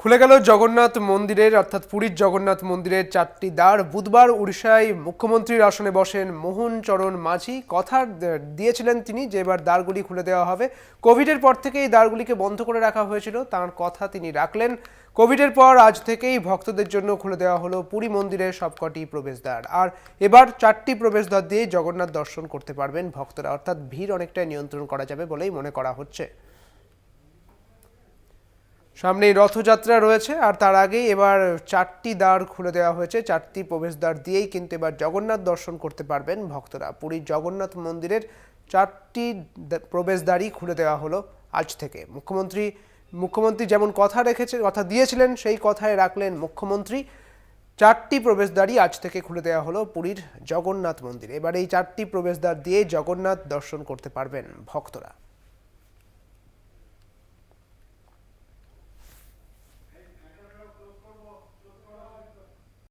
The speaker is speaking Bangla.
খুলে গেল জগন্নাথ মন্দিরের, অর্থাৎ পুরীর জগন্নাথ মন্দিরের চারটি দ্বার। বুধবার উড়িষ্যায় মুখ্যমন্ত্রীর আসনে বসেন মোহন চরণ মাঝি। কথা দিয়েছিলেন তিনি যে এবার দ্বারগুলি খুলে দেওয়া হবে। কোভিডের পর থেকে এই দ্বারগুলিকে বন্ধ করে রাখা হয়েছিল, তার কথা তিনি রাখলেন। কোভিডের পর আজ থেকেই ভক্তদের জন্য খুলে দেওয়া হলো পুরী মন্দিরের সবকটি প্রবেশদ্বার। আর এবার চারটি প্রবেশদ্বার দিয়ে জগন্নাথ দর্শন করতে পারবেন ভক্তরা। অর্থাৎ ভিড় অনেকটাই নিয়ন্ত্রণ করা যাবে বলেই মনে করা হচ্ছে। সামনেই রথযাত্রা রয়েছে আর তার আগেই এবার চারটি দ্বার খুলে দেওয়া হয়েছে। চারটি প্রবেশদ্বার দিয়েই কিন্তু এবার জগন্নাথ দর্শন করতে পারবেন ভক্তরা। পুরীর জগন্নাথ মন্দিরের চারটি প্রবেশদ্বারই খুলে দেওয়া হলো আজ থেকে। মুখ্যমন্ত্রী মুখ্যমন্ত্রী যেমন কথা রেখেছে কথা দিয়েছিলেন, সেই কথায় রাখলেন মুখ্যমন্ত্রী। চারটি প্রবেশদ্বারই আজ থেকে খুলে দেওয়া হলো পুরীর জগন্নাথ মন্দির। এবার এই চারটি প্রবেশদ্বার দিয়ে জগন্নাথ দর্শন করতে পারবেন ভক্তরা।